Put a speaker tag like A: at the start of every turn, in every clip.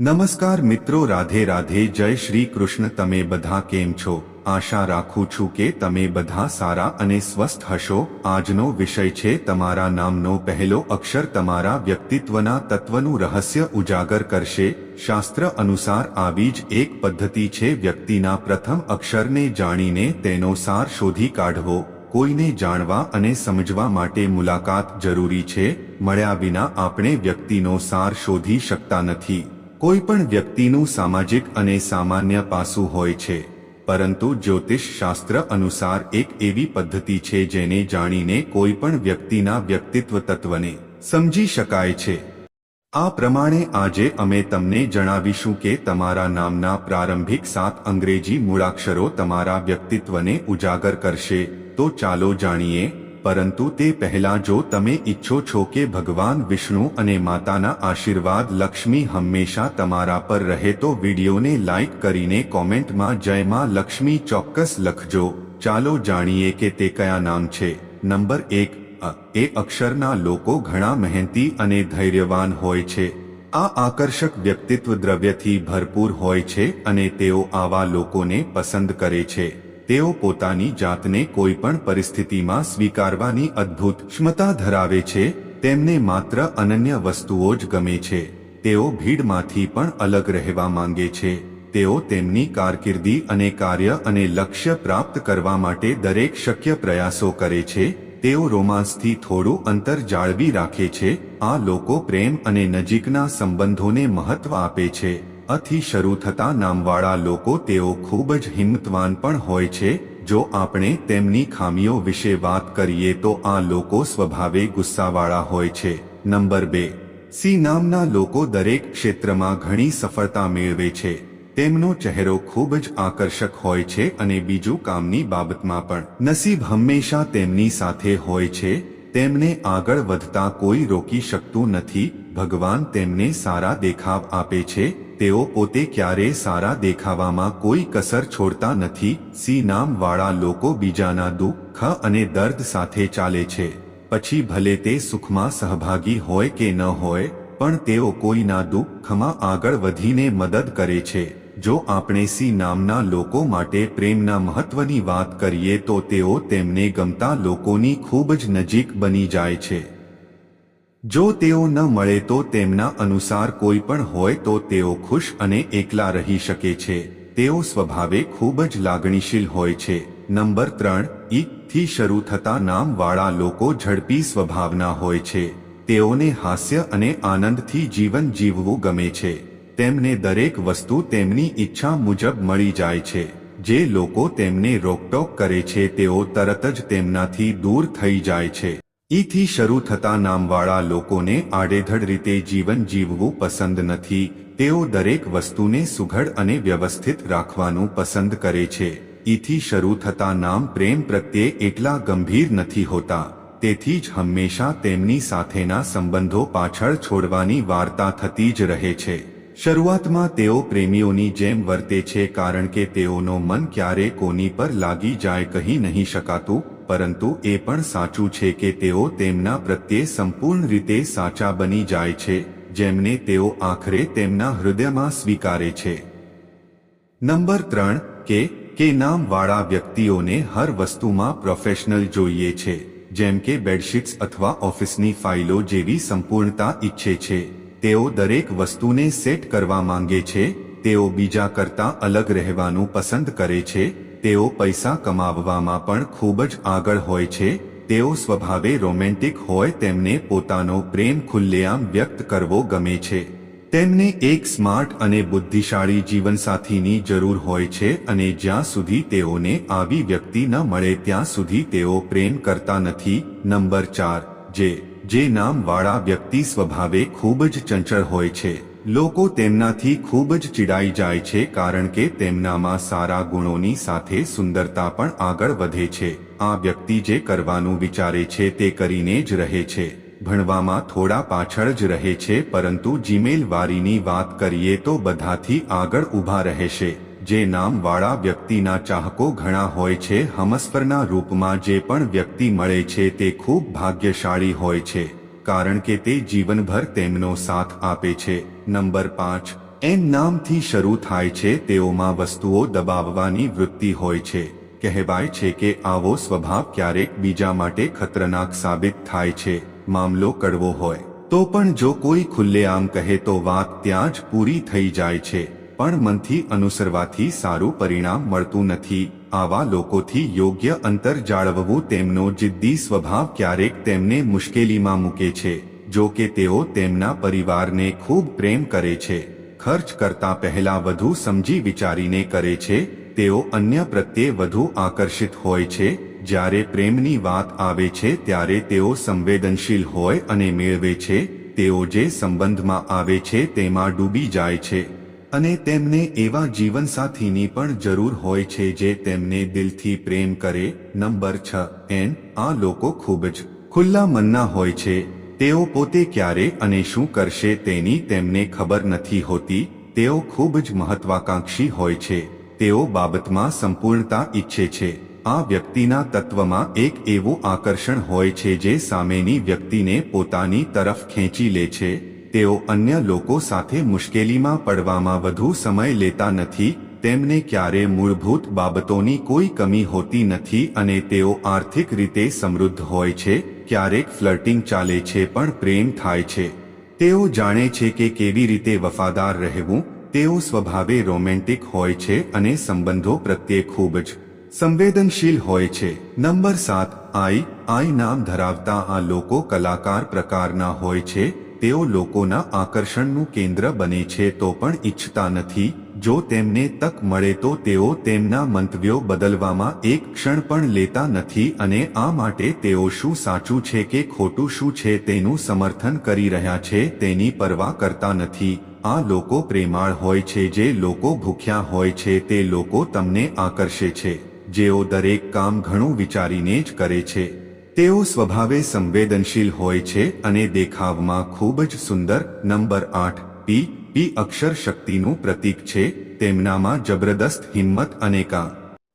A: નમસ્કાર મિત્રો, રાધે રાધે, જય શ્રી કૃષ્ણ. તમે બધા કેમ છો? આશા રાખું છું કે તમે બધા સારા અને સ્વસ્થ હશો. આજનો વિષય છે તમારા નામનો પહેલો અક્ષર. તમારા વ્યક્તિત્વના તત્વનું રહસ્ય ઉજાગર કરશે. શાસ્ત્ર અનુસાર આવી જ એક પદ્ધતિ છે. વ્યક્તિના પ્રથમ અક્ષરને જાણીને તેનો સાર શોધી કાઢવો. કોઈને જાણવા અને સમજવા માટે મુલાકાત જરૂરી છે. મળ્યા વિના આપણે વ્યક્તિનો સાર શોધી શકતા નથી. કોઈ પણ વ્યક્તિનું સામાજિક અને સામાન્ય પાસું હોય છે, પરંતુ જ્યોતિષ શાસ્ત્ર અનુસાર એક એવી પદ્ધતિ છે જેને જાણીને કોઈ પણ વ્યક્તિના વ્યક્તિત્વ તત્વને સમજી શકાય છે. આ પ્રમાણે આજે અમે તમને જણાવીશું કે તમારા નામના પ્રારંભિક સાત અંગ્રેજી મૂળાક્ષરો તમારા વ્યક્તિત્વને ઉજાગર કરશે, તો ચાલો જાણીએ પરંતુ તે પહેલા જો તમે ઈચ્છો છો કે ભગવાન વિષ્ણુ અને માતાના આશીર્વાદ લક્ષ્મી હંમેશા તમારા પર રહે તો વિડીયોને લાઇક કરીને કોમેન્ટમાં જય માં લક્ષ્મી ચોક્કસ લખજો. ચાલો જાણીએ કે તે કયા નામ છે. નંબર એક એ અક્ષરના લોકો ઘણા મહેનતી અને ધૈર્યવાન હોય છે. આ આકર્ષક વ્યક્તિત્વ દ્રવ્યથી ભરપૂર હોય છે અને તેઓ આવા લોકોને પસંદ કરે છે. તેઓ પોતાની જાતને કોઈ પણ પરિસ્થિતિમાં સ્વીકારવાની અદ્ભુત ક્ષમતા ધરાવે છે, તેમને માત્ર અનન્ય વસ્તુઓ જ ગમે છે. તેઓ ભીડમાંથી પણ અલગ રહેવા માંગે છે. તેઓ તેમની કારકિર્દી અને કાર્ય અને લક્ષ્ય પ્રાપ્ત કરવા માટે દરેક શક્ય પ્રયાસો કરે છે. તેઓ રોમાન્સથી થોડું અંતર જાળવી રાખે છે. આ લોકો પ્રેમ અને નજીકના સંબંધોને મહત્વ આપે છે. અથી શરૂ થતા નામવાળા લોકો તેઓ ખૂબ જ હિંમતવાન પણ હોય છે. જો આપણે તેમની ખામીઓ વિશે વાત કરીએ તો આ લોકો સ્વભાવે ગુસ્સાવાળા હોય છે. નંબર બે. સી નામના લોકો દરેક ક્ષેત્રમાં ઘણી સફળતા મેળવે છે. તેમનો ચહેરો ખૂબ જ આકર્ષક હોય છે અને બીજું કામની બાબતમાં પણ. નસીબ હંમેશા તેમની સાથે હોય છે. તેમને આગળ વધતા કોઈ રોકી શકતું નથી. ભગવાન તેમને સારા દેખાવ આપે છે. તેઓ પોતે ક્યારેય સારા દેખાવામાં કોઈ કસર છોડતા નથી. સી નામવાળા લોકો બીજાના દુઃખ અને દર્દ સાથે ચાલે છે. પછી ભલે તે સુખમાં સહભાગી હોય કે ન હોય, પણ તેઓ કોઈના દુઃખમાં આગળ વધીને મદદ કરે છે. જો આપણે સી નામના લોકો માટે પ્રેમના મહત્વની વાત કરીએ તો તેઓ તેમને ગમતા લોકોની ખૂબ જ નજીક બની જાય છે. જો તેઓ ન મળે તો તેમના અનુસાર કોઈ પણ હોય તો તેઓ ખુશ અને એકલા રહી શકે છે. તેઓ સ્વભાવે ખૂબ જ લાગણીશીલ હોય છે. નંબર ત્રણ ઈ થી શરૂ થતા નામવાળા લોકો ઝડપી સ્વભાવના હોય છે. તેઓને હાસ્ય અને આનંદથી જીવન જીવવું ગમે છે. તેમને દરેક વસ્તુ તેમની ઈચ્છા મુજબ મળી જાય છે. જે લોકો તેમને રોકટોક કરે છે તેઓ તરત જ તેમનાથી દૂર થઈ જાય છે. ઈથી શરૂ થતા નામવાળા લોકોને આડેધડ રીતે જીવન જીવવું પસંદ નથી, તેઓ દરેક વસ્તુને સુઘડ અને વ્યવસ્થિત રાખવાનું પસંદ કરે છે. ઈથી શરૂ થતા નામ પ્રેમ પ્રત્યે એટલા ગંભીર નથી હોતા, તેથી જ હંમેશા તેમની સાથેના સંબંધો પાછળ છોડવાની વાર્તા થતી જ રહે છે. શરૂઆતમાં તેઓ પ્રેમીઓની જેમ વર્તે છે કારણ કે તેઓનો મન ક્યારે કોની પર લાગી જાય કહી નહીં શકાતું પરંતુ એ પણ સાચું છે કે તેઓ તેમના પ્રત્યે સંપૂર્ણ રીતે સાચા બની જાય છે, જેમને તેઓ આખરે તેમના હૃદયમાં સ્વીકારે છે. નંબર ત્રણ, કે કે નામવાળા વ્યક્તિઓને હર વસ્તુમાં પ્રોફેશનલ જોઈએ છે, જેમ કે બેડશીટ્સ અથવા ઓફિસની ફાઇલો જેવી સંપૂર્ણતા ઈચ્છે છે. તેઓ દરેક વસ્તુને સેટ કરવા માંગે છે, તેઓ બીજા કરતા અલગ રહેવાનું પસંદ કરે છે તેઓ પૈસા કમાવવામાં પણ ખૂબ જ આગળ હોય છે, તેઓ સ્વભાવે રોમેન્ટિક હોય તેમને પોતાનો પ્રેમ ખુલ્લેઆમ વ્યક્ત કરવો ગમે છે. તેમને એક સ્માર્ટ અને બુદ્ધિશાળી જીવનસાથીની જરૂર હોય છે અને જ્યાં સુધી તેઓને આવી વ્યક્તિ ન મળે ત્યાં સુધી તેઓ પ્રેમ કરતા નથી. નંબર ચાર, જે જે નામવાળા વ્યક્તિ સ્વભાવે ખૂબ જ ચંચળ હોય છે. લોકો તેમનાથી ખૂબ જ ચીડાઈ જાય છે કારણ કે તેમનામાં સારા ગુણોની સાથે સુંદરતા પણ આગળ વધે છે. આ વ્યક્તિ જે કરવાનું વિચારે છે તે કરીને જ રહે છે. ભણવામાં થોડા પાછળ જ રહે છે પરંતુ જીમેલ વારીની વાત કરીએ તો બધાથી આગળ ઊભા રહેશે. જે નામવાળા વ્યક્તિના ચાહકો ઘણા હોય છે હમસ્ફરના રૂપમાં જે પણ વ્યક્તિ મળે છે તે ખૂબ ભાગ્યશાળી હોય છે. કારણ કે તે જીવનભર તેમનો સાથ આપે છે. નંબર પાંચ. એન નામથી શરૂ થાય છે તેઓમાં વસ્તુઓ દબાવવાની વૃત્તિ હોય છે. કહેવાય છે કે આવો સ્વભાવ ક્યારેક બીજા માટે ખતરનાક સાબિત થાય છે. મામલો કડવો હોય. તો પણ જો કોઈ ખુલ્લેઆમ કહે તો વાત ત્યાં જ પૂરી થઈ જાય છે. પણ મનથી અનુસરવાથી સારું પરિણામ મળતું નથી. આવા લોકોથી યોગ્ય અંતર જાળવવું તેમનો જિદ્દી સ્વભાવ ક્યારેક તેમને મુશ્કેલીમાં મૂકે છે. જો કે તેઓ તેમના પરિવારને ખૂબ પ્રેમ કરે છે, ખર્ચ કરતા પહેલા વધુ સમજી વિચારીને કરે છે, તેઓ અન્ય પ્રત્યે વધુ આકર્ષિત હોય છે, જ્યારે પ્રેમની વાત આવે છે ત્યારે તેઓ સંવેદનશીલ હોય અને મેળવે છે, તેઓ જે સંબંધમાં આવે છે તેમાં ડૂબી જાય છે. અને તેમને એવા જીવનસાથીની પણ જરૂર હોય છે જે તેમને દિલથી પ્રેમ કરે. નંબર છ, એન, આ લોકો ખૂબ જ ખુલ્લા મનના હોય છે. તેઓ પોતે ક્યારે અને શું કરશે તેની તેમને ખબર નથી હોતી, તેઓ ખૂબ જ મહત્વાકાંક્ષી હોય છે, તેઓ બાબતમાં સંપૂર્ણતા ઈચ્છે છે. આ વ્યક્તિના તત્વમાં એક એવું આકર્ષણ હોય છે જે સામેની વ્યક્તિને પોતાની તરફ ખેંચી લે છે, તેઓ અન્ય લોકો સાથે મુશ્કેલીમાં પડવામાં વધુ સમય લેતા નથી તેમને ક્યારે મૂળભૂત બાબતોની કોઈ કમી હોતી નથી અને તેઓ આર્થિક રીતે સમૃદ્ધ હોય છે, ક્યારેક ફ્લર્ટિંગ ચાલે છે પણ પ્રેમ થાય છે. તેઓ જાણે છે કે કેવી રીતે વફાદાર રહેવું, તેઓ સ્વભાવે રોમેન્ટિક હોય છે અને સંબંધો પ્રત્યે ખૂબ જ સંવેદનશીલ હોય છે. નંબર સાત, આઈ આઈ નામ ધરાવતા આ લોકો કલાકાર પ્રકારના હોય છે, તેઓ લોકોના આકર્ષણનું કેન્દ્ર બને છે તો પણ ઈચ્છતા નથી જો તેમને તક મળે તો તેઓ તેમના મંતવ્યો બદલવામાં એક ક્ષણ પણ લેતા નથી અને આ માટે તેઓ શું સાચું છે કે ખોટું શું છે તેનું સમર્થન કરી રહ્યા છે તેની પરવા કરતા નથી. આ લોકો પ્રેમાળ હોય છે, જે લોકો ભૂખ્યા હોય છે, તે લોકો તમને આકર્ષે છે. જેઓ દરેક કામ ઘણું વિચારીને જ કરે છે. તેઓ સ્વભાવે સંવેદનશીલ હોય છે અને દેખાવમાં ખૂબ જ સુંદર. નંબર આઠ, પી. પી અક્ષર શક્તિનું પ્રતીક છે, તેમનામાં જબરદસ્ત હિંમત અને કામ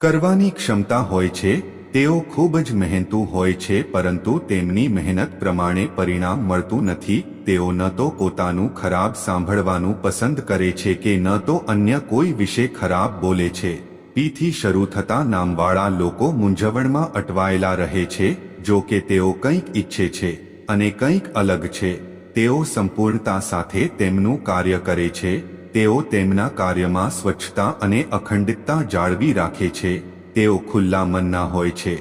A: કરવાની ક્ષમતા હોય છે, તેઓ ખૂબ જ મહેનતુ હોય છે, પરંતુ તેમની મહેનત પ્રમાણે પરિણામ મળતું નથી, તેઓ ન તો પોતાનું ખરાબ સાંભળવાનું પસંદ કરે છે કે ન તો અન્ય કોઈ વિશે ખરાબ બોલે છે. પીથી શરૂ થતા નામવાળા લોકો મૂંઝવણમાં અટવાયેલા રહે છે, જો કે તેઓ કંઈક ઈચ્છે છે અને કંઈક અલગ છે. તેઓ સંપૂર્ણતા સાથે તેમનું કાર્ય કરે છે, તેઓ તેમના કાર્યમાં સ્વચ્છતા અને અખંડિતતા જાળવી રાખે છે, તેઓ ખુલ્લા મનના હોય છે.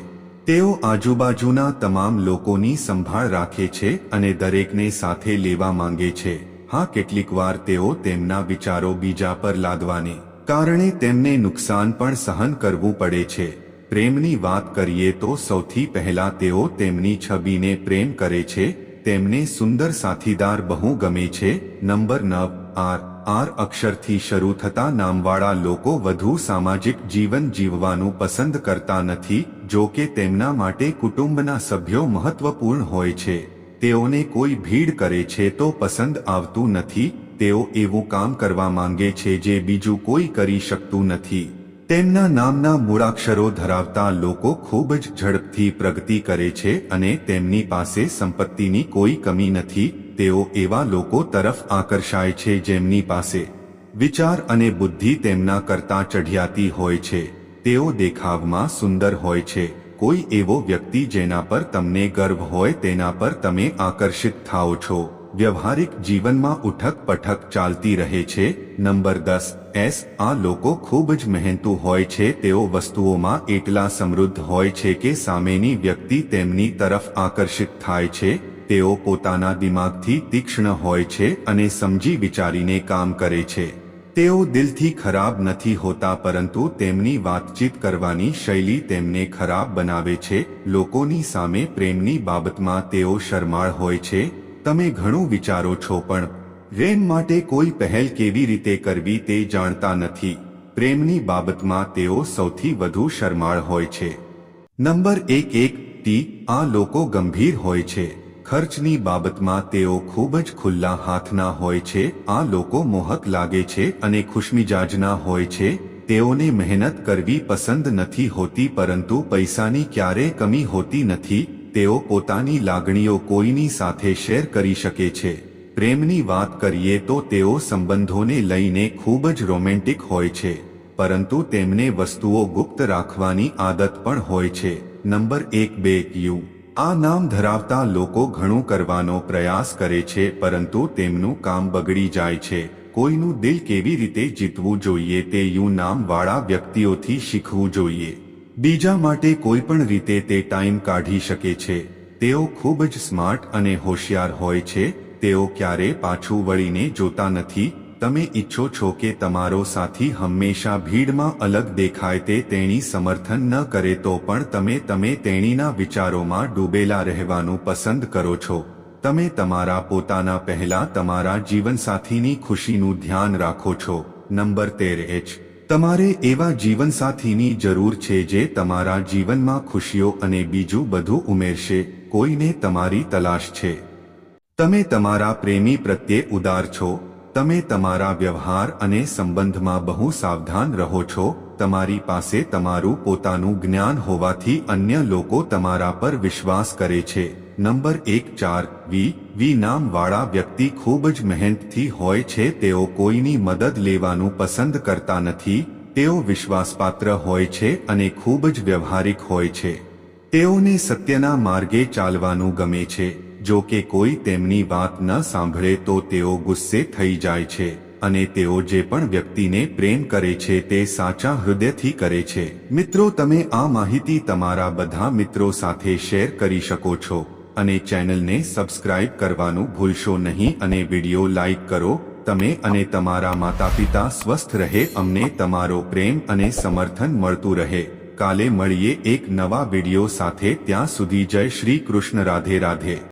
A: તેઓ આજુબાજુના તમામ લોકોની સંભાળ રાખે છે અને દરેકને સાથે લેવા માંગે છે. હા કેટલીકવાર તેઓ તેમના વિચારો બીજા પર લાદવાને કારણે તેમને નુકસાન પણ સહન કરવું પડે છે. પ્રેમની વાત કરીએ તો સૌથી પહેલા તેઓ તેમની છબીને પ્રેમ કરે છે તેમને સુંદર સાથીદાર બહુ ગમે છે. નંબર નવ, આર આર અક્ષરથી શરૂ થતા નામવાળા લોકો વધુ સામાજિક જીવન જીવવાનું પસંદ કરતા નથી, જો કે તેમના માટે કુટુંબના સભ્યો મહત્વપૂર્ણ હોય છે. તેઓને કોઈ ભીડ કરે છે તો પસંદ આવતું નથી, તેઓ એવું કામ કરવા માંગે છે જે બીજું કોઈ કરી શકતું નથી. તેમના નામના મૂળાક્ષરો ધરાવતા લોકો ખૂબ જ ઝડપથી પ્રગતિ કરે છે અને તેમની પાસે સંપત્તિની કોઈ કમી નથી, તેઓ એવા લોકો તરફ આકર્ષાય છે જેમની પાસે વિચાર અને બુદ્ધિ તેમના કરતાં ચઢિયાતી હોય છે. તેઓ દેખાવમાં સુંદર હોય છે. કોઈ એવો વ્યક્તિ જેના પર તમને ગર્વ હોય તેના પર તમે આકર્ષિત થાઓ છો. વ્યવહારિક જીવનમાં ઉઠક પઠક ચાલતી રહે છે. નંબર દસ, એસ, આ લોકો ખૂબ જ મહેનતુ હોય છે. તેઓ વસ્તુઓમાં એટલા સમૃદ્ધ હોય છે કે સામેની વ્યક્તિ તેમની તરફ આકર્ષિત થાય છે. તેઓ પોતાના દિમાગથી તીક્ષ્ણ હોય છે અને સમજી વિચારીને કામ કરે છે. તેઓ દિલથી ખરાબ નથી હોતા પરંતુ તેમની વાતચીત કરવાની શૈલી તેમને ખરાબ બનાવે છે. લોકોની સામે પ્રેમની બાબતમાં તેઓ શરમાળ હોય છે. તમે ઘણું વિચારો છો, પણ રેન માટે કોઈ પહેલ કેવી રીતે કરવી તે જાણતા નથી. પ્રેમની બાબતમાં તેઓ સૌથી વધુ શરમાળ હોય છે. નંબર એક એક ટી, આ લોકો ગંભીર હોય છે. ખર્ચની બાબતમાં તેઓ ખૂબ જ ખુલ્લા હાથના હોય છે, આ લોકો મોહક લાગે છે અને ખુશમિજાજના હોય છે. તેઓને મહેનત કરવી પસંદ નથી હોતી, પરંતુ પૈસાની ક્યારે કમી હોતી નથી. તેઓ પોતાની લાગણીઓ કોઈની સાથે શેર કરી શકે છે. પ્રેમની વાત કરીએ તો તેઓ સંબંધોને લઈને ખૂબ જ રોમેન્ટિક હોય છે, પરંતુ તેમને વસ્તુઓ ગુપ્ત રાખવાની આદત પણ હોય છે. નંબર એક, બે, યુ. આ નામ ધરાવતા લોકો ઘણું કરવાનો પ્રયાસ કરે છે, પરંતુ તેમનું કામ બગડી જાય છે. કોઈનું દિલ કેવી રીતે જીતવું જોઈએ તે યુ નામવાળા વ્યક્તિઓથી શીખવું જોઈએ. બીજા માટે કોઈ પણ રીતે તે ટાઈમ કાઢી શકે છે. તેઓ ખૂબ જ સ્માર્ટ અને હોશિયાર હોય છે. તેઓ ક્યારે પાછું વળીને જોતા નથી. તમે ઈચ્છો છો કે તમારો સાથી હંમેશા ભીડમાં અલગ દેખાય તે તેણી સમર્થન ન કરે તો પણ તમે તમે તેણીના વિચારોમાં ડૂબેલા રહેવાનું પસંદ કરો છો. તમે તમારા પોતાના પહેલા તમારા જીવનસાથીની ખુશીનું ધ્યાન રાખો છો. નંબર તેર એચ તમારે એવા જીવનસાથીની જરૂર છે જે તમારા જીવનમાં ખુશીઓ અને બીજું બધું ઉમેરશે, કોઈને તમારી તલાશ છે. તમે તમારા પ્રેમી પ્રત્યે ઉદાર છો, તમે તમારા વ્યવહાર અને સંબંધમાં બહુ સાવધાન રહો છો, તમારી પાસે તમારું પોતાનું જ્ઞાન હોવાથી અન્ય લોકો તમારા પર વિશ્વાસ કરે છે. નંબર એક ચાર વી વી નામવાળા વ્યક્તિ ખૂબ જ મહેનતથી હોય છે, તેઓ કોઈની મદદ લેવાનું પસંદ કરતા નથી, તેઓ વિશ્વાસપાત્ર હોય છે અને ખૂબ જ વ્યવહારિક હોય છે. તેઓને સત્યના માર્ગે ચાલવાનું ગમે છે, જો કે કોઈ તેમની વાત ન સાંભળે તો તેઓ ગુસ્સે થઈ જાય છે, અને તેઓ જે પણ વ્યક્તિને પ્રેમ કરે છે તે સાચા હૃદયથી કરે છે. મિત્રો, તમે આ માહિતી તમારા બધા મિત્રો સાથે શેર કરી શકો છો. અને ચેનલને સબસ્ક્રાઇબ કરવાનું ભૂલશો નહીં અને વિડિયો લાઇક કરો. તમે અને તમારા માતા પિતા સ્વસ્થ રહે, અમને તમારો પ્રેમ અને સમર્થન મળતું રહે. કાલે મળીએ એક નવા વિડિયો સાથે, ત્યાં સુધી જય શ્રી કૃષ્ણ રાધે રાધે